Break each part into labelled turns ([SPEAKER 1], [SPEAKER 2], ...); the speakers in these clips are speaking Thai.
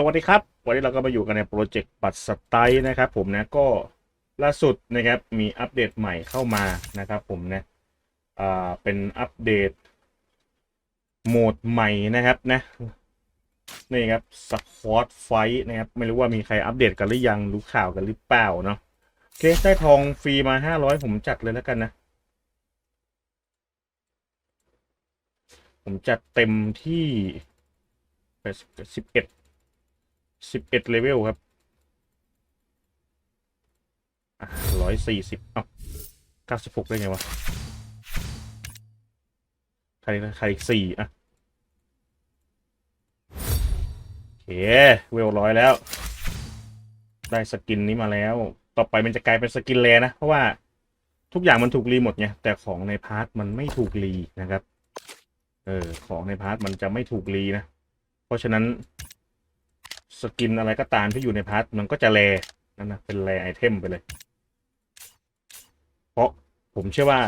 [SPEAKER 1] สวัสดีครับ วันนี้เราก็มาอยู่กันในโปรเจกต์ปัดสไตล์นะครับผมนะก็ล่าสุดนะครับมีอัปเดตใหม่เข้ามานะครับผมนะอ่าเป็นอัปเดตโหมดใหม่นะครับนะนี่ครับสควอตไฟนะครับไม่รู้ว่ามีใครอัปเดตกันหรือยังรู้ข่าวกันหรือเปล่าเนาะโอเคได้ทองฟรีมาห้าร้อยผมจัดเลยแล้วกันนะ ผมจัดเต็มที่สิบเอ็ด สิบเอ็ดเลเวลครับร้อยสี่สิบอ้าเก้าสิบหกได้ไงวะใครใครสี่อะโอเคเวลร้อยแล้ว ได้สกินนี้มาแล้ว ต่อไปมันจะกลายเป็นสกินแลนะ เพราะว่าทุกอย่างมันถูกรีหมดไงแต่ของในพาร์ทมันไม่ถูกรีนะครับ เออ ของในพาร์ทมันจะไม่ถูกรีนะ เพราะฉะนั้น สกินอะไรก็ตามที่อยู่ในพาร์ทมันก็จะแรนั่นนะเป็นแรไอเทมไปเลย เพราะผมเชื่อว่า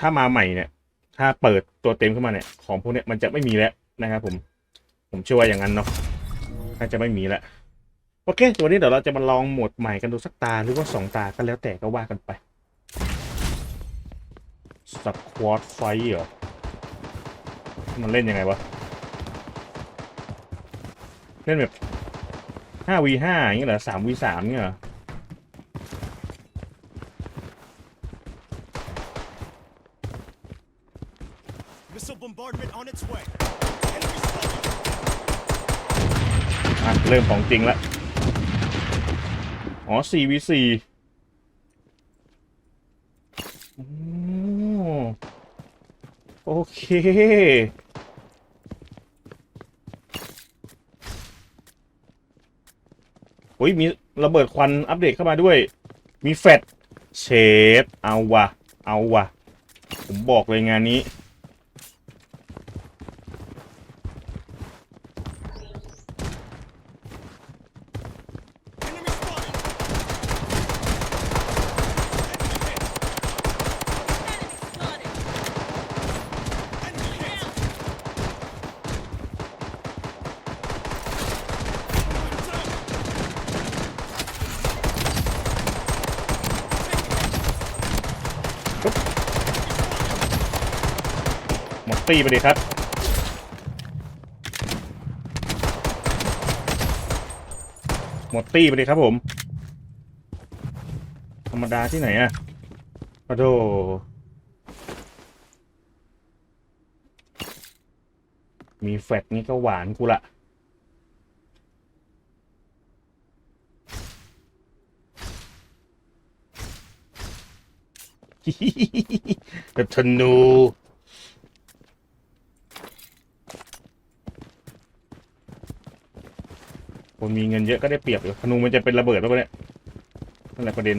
[SPEAKER 1] ถ้ามาใหม่เนี่ย ถ้าเปิดตัวเต็มขึ้นมาเนี่ย ของพวกเนี้ยมันจะไม่มีแล้วนะครับผม ผมเชื่อว่าอย่างนั้นเนาะน่าจะไม่มีแล้วโอเค ตัวนี้เดี๋ยวเราจะมาลองโหมดใหม่กันดูสักตาหรือว่าสองตาก็แล้วแต่ก็ว่ากันไปสควอตไฟเหรอ มันเล่นยังไงวะ เล่นแบบ ห้าวีห้าอย่างเงี้ยเหรอสามวีสามเงี้ยเหรอ
[SPEAKER 2] Missile bombardment on its way. Enemy spotted.
[SPEAKER 1] อะเริ่มของจริงละอ๋อสี่วีสี่โอเค อ้ยมีระเบิดควันอัปเดตเข้ามาด้วย มีแฟดเชดเอาวะเอาวะผมบอกเลยงานนี้ ตีไปเลยครับ หมดตีไปเลยครับผม ธรรมดาที่ไหนอะปะโดมีแฟตนี่ก็หวานกูละกับธนู คนมีเงินเยอะก็ได้เปรียบอยู่ธนูมันจะเป็นระเบิดแล้วปะเนี่ยนั่นแหละประเด็น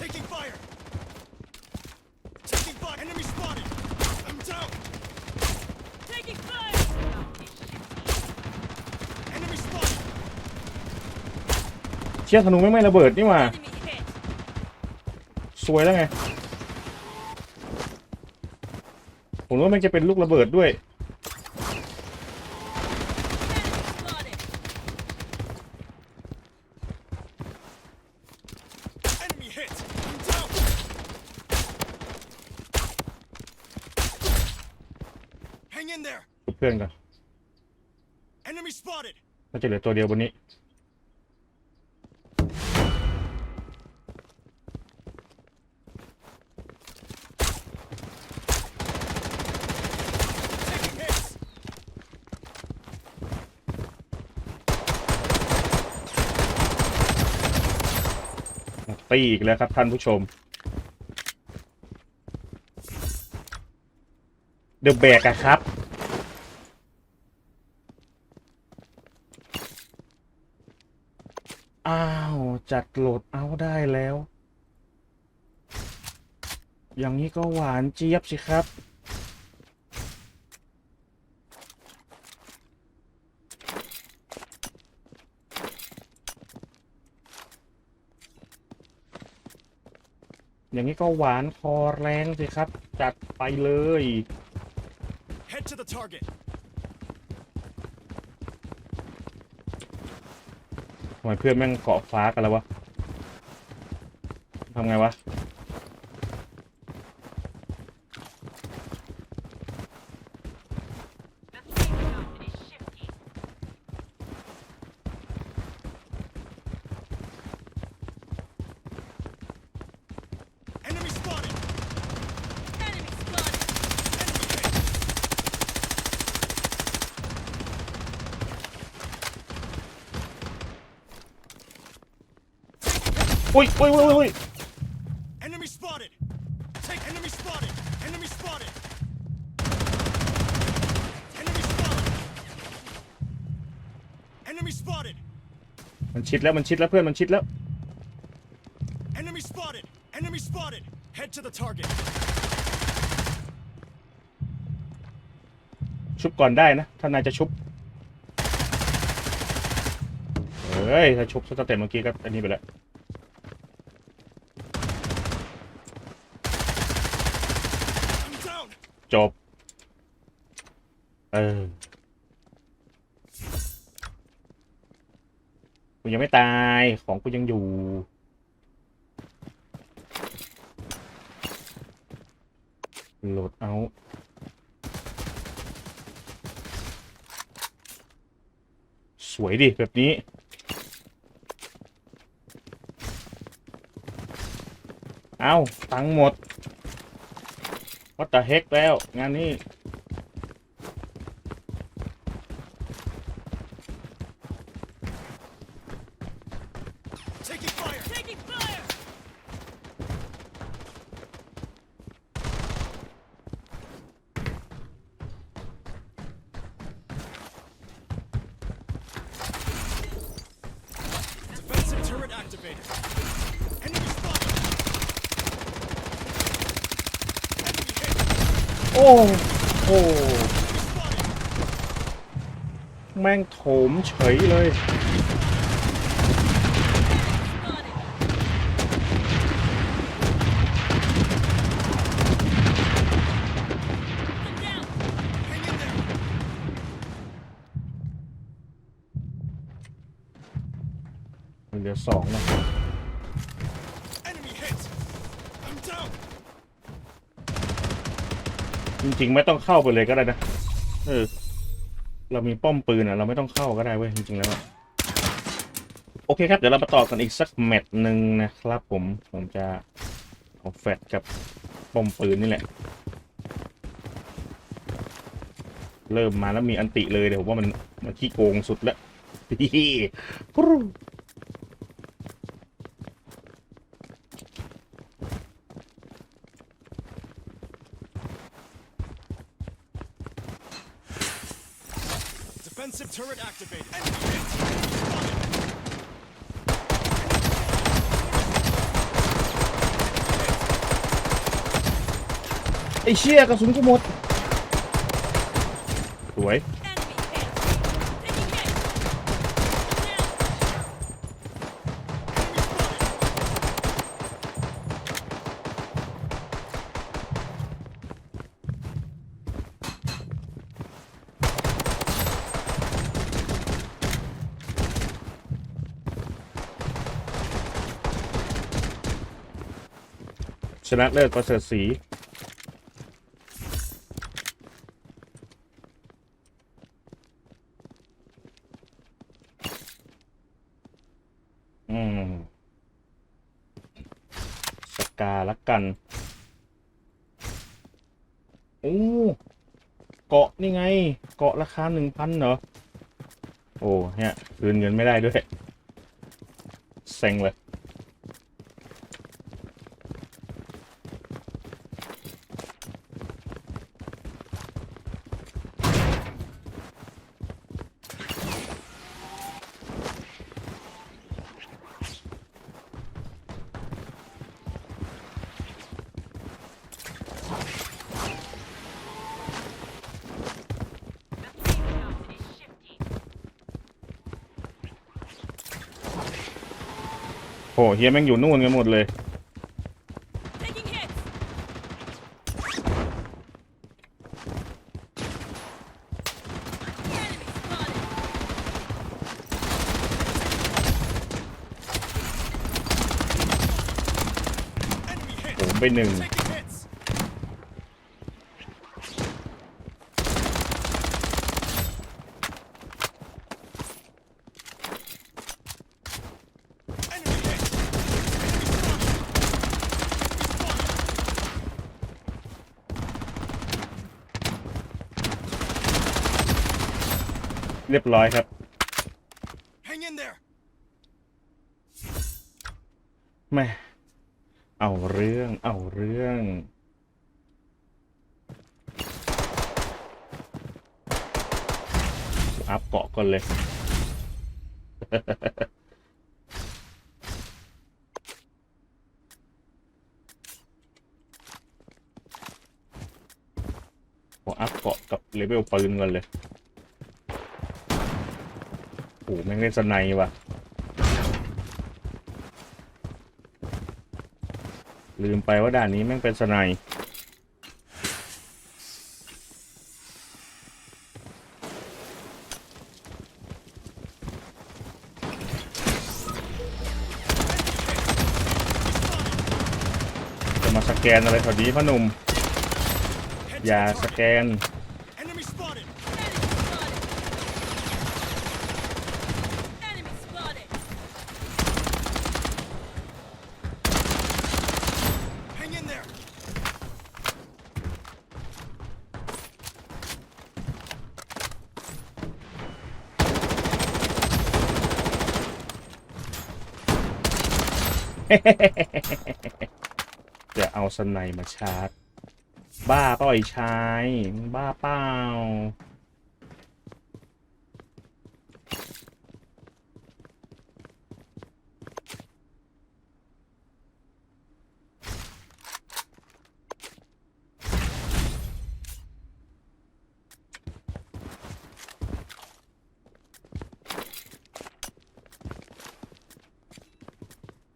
[SPEAKER 2] Taking fire. Taking fire. Enemy spotted. I'm down.
[SPEAKER 3] Taking fire!
[SPEAKER 2] Enemy spotted.
[SPEAKER 1] เชี่ยธนูไม่งไม่ระเบิดนี่หว่า
[SPEAKER 3] Enemy hit!
[SPEAKER 1] สวยแล้วไง ผมว่ามันจะเป็นลูกระเบิดด้วย
[SPEAKER 3] Spotted!
[SPEAKER 2] Enemy hit. I'm down. Hang in there.
[SPEAKER 1] เพื่อนกัน
[SPEAKER 2] Enemy spotted.
[SPEAKER 1] น่าจะเหลือตัวเดียวบนนี้
[SPEAKER 2] Taking hits.
[SPEAKER 1] ตีอีกแล้วครับท่านผู้ชม เดอะแบกอะครับ อ้าว จัดโหลดเอาได้แล้ว อย่างนี้ก็หวานเจี๊ยบสิครับ อย่างนี้ก็หวานคอแรงสิครับ จัดไปเลย
[SPEAKER 2] Head to the target.
[SPEAKER 1] ทำไมเพื่อนแม่งเกาะฟ้ากันแล้ววะทำไงวะ
[SPEAKER 2] Enemy spotted.
[SPEAKER 3] Enemy spotted.
[SPEAKER 2] Enemy hit.
[SPEAKER 1] อุ้ยอุ้ยอุ้ยอุ้ย
[SPEAKER 2] Enemy spotted. Take enemy spotted. Enemy spotted. Enemy spotted. Enemy spotted.
[SPEAKER 1] มันชิดแล้วมันชิดแล้วเพื่อนมันชิดแล้ว
[SPEAKER 2] Enemy spotted. Enemy spotted. Head to the target.
[SPEAKER 1] ชุบก่อนได้นะถ้านายจะชุบเฮ้ยถ้าชุบสเต็ปเมื่อกี้ก็อันนี้ไปแล้ว
[SPEAKER 2] I'm down.
[SPEAKER 1] จบ เออกูยังไม่ตายของกูยังอยู่โหลดเอาสวยดิ แบบนี้ เอาตังหมด วัดแต่เฮกแล้ว งานนี้
[SPEAKER 2] Taking fire.
[SPEAKER 3] Taking fire.
[SPEAKER 2] Defensive turret activated. Enemy spotted. Enemy hit.
[SPEAKER 1] โอ้โหแม่งโถมเฉยเลย เหลือสองนะ
[SPEAKER 2] Enemy hit. I'm down.
[SPEAKER 1] จริง ๆ ไม่ต้องเข้าไปเลยก็ได้นะเออ เรามีป้อมปืนอะ เราไม่ต้องเข้าก็ได้เว้ยจริงๆแล้วโอเคครับ เดี๋ยวเรามาต่อกันอีกสักแมตช์หนึ่งนะครับ ผมผมจะเอาแฟดกับป้อมปืนนี่แหละ เริ่มมาแล้วมีอันติเลยเดี๋ยวผมว่ามันมันขี้โกงสุดแล้ว
[SPEAKER 2] Defensive turret activated. Enemy hit. Spotted.
[SPEAKER 1] ไอ้เชี่ยกระสุนกูหมด นะเลิศประเสริฐศรีอืมสกาละกันโอ้เกาะนี่ไง เกาะราคาหนึ่งพันเหรอ โอ้เนี่ยคืนเงินไม่ได้ด้วย เซ็งเลย โหเฮียแม่งอยู่นู่นกันหมดเลย
[SPEAKER 3] Taking
[SPEAKER 1] ไปหนึ่ง เรียบร้อยครับ
[SPEAKER 2] Hang in there.
[SPEAKER 1] แม่เอาเรื่องเอาเรื่อง อัพเกาะก่อนเลยขออัพเกาะกับเลเวลปืนก่อนเลย โอ้โหแม่งเล่นสไนว่ะ ลืมไปว่าด่านนี้แม่งเป็นสไนจะมาสแกนอะไรแถวนี้พ่อหนุ่ม อย่าสแกน
[SPEAKER 2] Enemy spotted.
[SPEAKER 3] Enemy spotted. Enemy spotted.
[SPEAKER 2] Hang in there.
[SPEAKER 1] จะเอาสไนด์มาชาร์จ บ้าเปล่าไอ้ชายบ้าเปล่า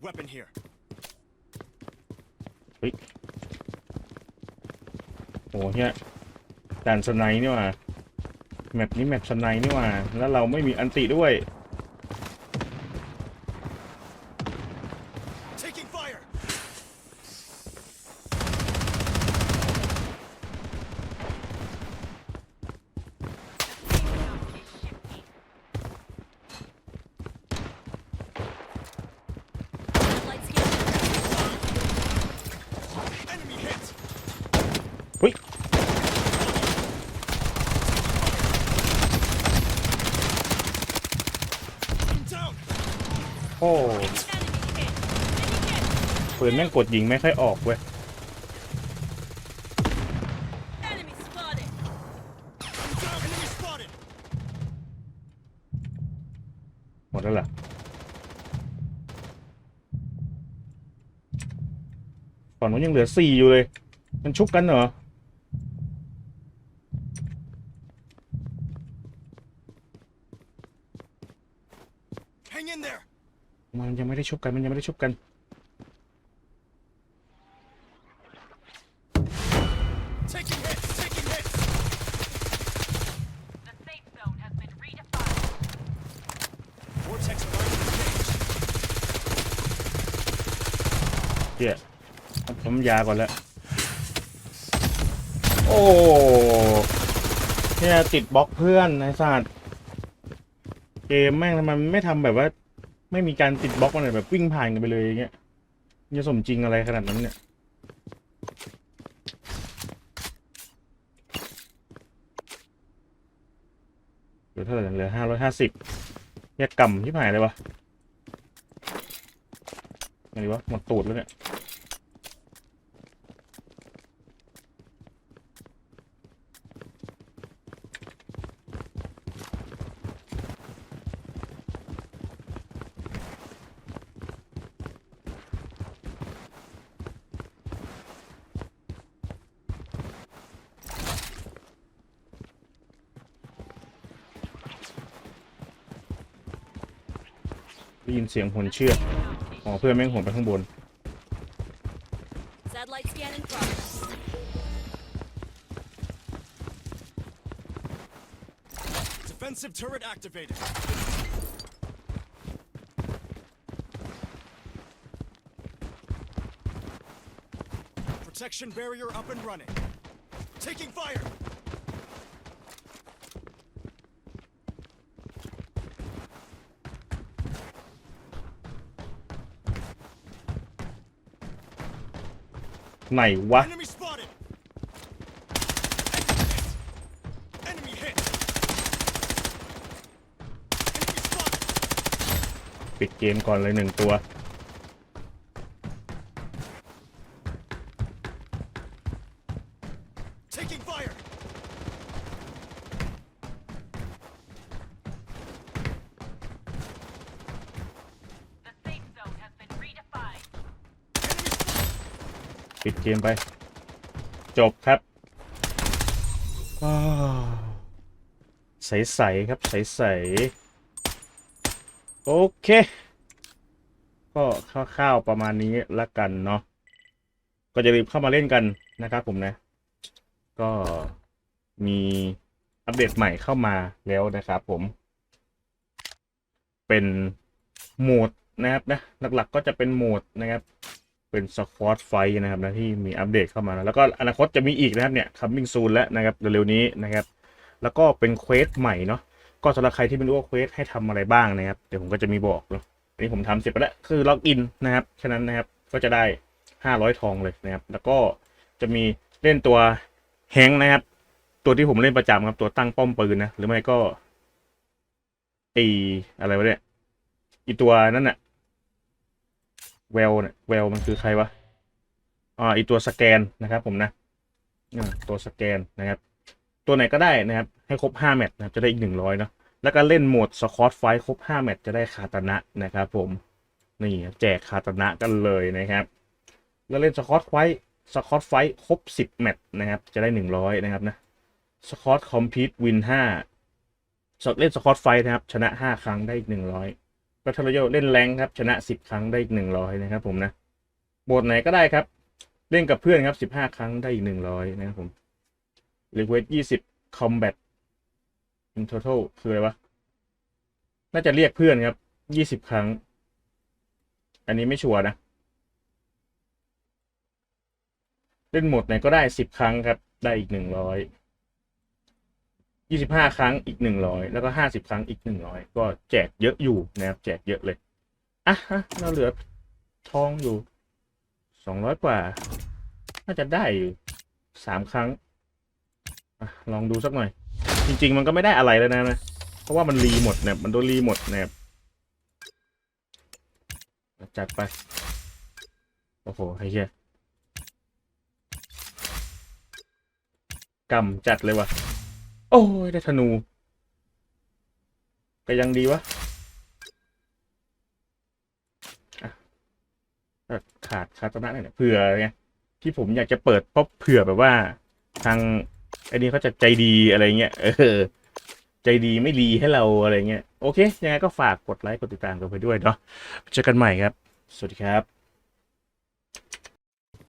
[SPEAKER 2] Weapon here.
[SPEAKER 1] เฮ้ยโอ้เฮียด่านสไนด์นี่หว่าแมปนี้แมปสไนด์นี่หว่า แล้วเราไม่มีอันติด้วย
[SPEAKER 2] Taking fire.
[SPEAKER 3] Light scan.
[SPEAKER 2] Enemy hit.
[SPEAKER 1] เฮ้ย
[SPEAKER 2] I'm down.
[SPEAKER 1] โอ้ปืนแม่งกดยิงไม่ค่อยออกเว้ยหมดแล้วเหรอฝั่งนู้นยังเหลือสี่อยู่เลย มันชุบกันเหรอ
[SPEAKER 2] Hang in there.
[SPEAKER 1] มันยัง ไม่ได้ชุบกันมันยังไม่ได้ชุบกันเฮียเอาผมยาก่อนแล้ว โอ้เนี่ยติดบล็อกเพื่อนไอ้สัตว์เกมแม่งทำไมมันไม่ทำแบบว่า ไม่มีการติดบล็อกอะไรแบบวิ่งผ่านกันไปเลยอย่างเงี้ยมันจะสมจริงอะไรขนาดนั้นเนี่ยเหลือเท่าไหร่เหลือห้าร้อยห้าสิบแยกกำที่หายเลยวะอะไรวะหมดตูดแล้วเนี่ย ได้ยินเสียงหนเชือกอ๋อเพื่อนแม่งหนไปข้างบน
[SPEAKER 3] Satellite scan in progress.
[SPEAKER 1] ไหนวะ
[SPEAKER 2] Enemy spotted. Enemy hit. Enemy spotted.
[SPEAKER 1] ปิดเกมก่อนเลยหนึ่งตัว ปิดเกมไป จบครับใสๆครับใสๆโอเค ก็คร่าวๆประมาณนี้ละกันเนาะก็จะรีบเข้ามาเล่นกันนะครับผมนะ ก็มีอัปเดตใหม่เข้ามาแล้วนะครับผม เป็นโหมดนะครับนะหลักๆก็จะเป็นโหมดนะครับ เป็นสควอตไฟนะครับนะที่มีอัปเดตเข้ามา แล้วแล้วก็อนาคตจะมีอีกนะครับเนี่ย coming soon แล้วนะครับเร็วๆนี้นะครับ แล้วก็เป็นเควสใหม่เนาะก็สำหรับใครที่ไม่รู้ว่าเควสให้ทำอะไรบ้างนะครับ เดี๋ยวผมก็จะมีบอกเนาะอันนี้ผมทำเสร็จไปแล้วคือล็อกอินนะครับแค่นั้นนะครับก็จะได้ 500 ทองเลยนะครับ แล้วก็จะมีเล่นตัวแฮงนะครับ ตัวที่ผมเล่นประจำครับตัวตั้งป้อมปืนนะหรือไม่ก็ตีอะไรวะเนี่ยอีตัวนั้นน่ะ เวลเนี่ยเวลมันคือใครวะอ่าอีตัวสแกนนะครับ ผมนะอ่าตัวสแกนนะครับ ตัวไหนก็ได้นะครับ ให้ครบห้าแมตช์นะครับจะได้อีกหนึ่งร้อยเนาะแล้วก็เล่นโหมดสควอตไฟครบห้าแมตช์จะได้คาตานะนะครับ ผมนี่แจกคาตานะกันเลยนะครับ แล้วเล่นสควอตไฟสควอตไฟครบสิบแมตช์นะครับ จะได้หนึ่งร้อยนะครับนะสควอตคอมพิวต์วินห้าเล่นสควอตไฟนะครับ ชนะห้าครั้งได้อีก หนึ่งร้อยก็ทรยเล่นแรงครับ ชนะสิบครั้งได้อีกหนึ่งร้อยนะครับผมนะโบทไหนก็ได้ครับ เล่นกับเพื่อนครับสิบห้าครั้งได้อีกหนึ่งร้อยนะครับผมรีเควสยี่สิบคอมแบท in total คืออะไรวะ น่าจะเรียกเพื่อนครับยี่สิบครั้ง อันนี้ไม่ชัวร์นะ เล่นหมดไหนก็ได้สิบครั้งครับ ได้อีกหนึ่งร้อย ยี่สิบห้าครั้งอีกหนึ่งร้อยแล้วก็ห้าสิบครั้งอีกหนึ่งร้อยก็แจกเยอะอยู่นะครับแจกเยอะเลยอะฮะเราเหลือทองอยู่สองร้อยกว่า น่าจะได้อยู่สามครั้งอลองดูสักหน่อย จริง ๆ มันก็ไม่ได้อะไรแล้วนะนะเพราะว่ามันรีหมดเนี่ยมันโดนรีหมดเนี่ยจัดไป โอ้โหไอ้เหี้ยกำจัดเลยว่ะ โอ้ยได้ธนูก็ยังดีวะะขาดคาตานะหน่อยเนี่ยเผื่อไงที่ผมอยากจะเปิดเพราะเผื่อแบบว่า ทางไอ้นี่เขาจะใจดีอะไรเงี้ยเออ ใจดีไม่ดีให้เราอะไรเงี้ยโอเค ยังไงก็ฝากกดไลค์กดติดตามกันไปด้วยเนาะเจอกันใหม่ครับ สวัสดีครับ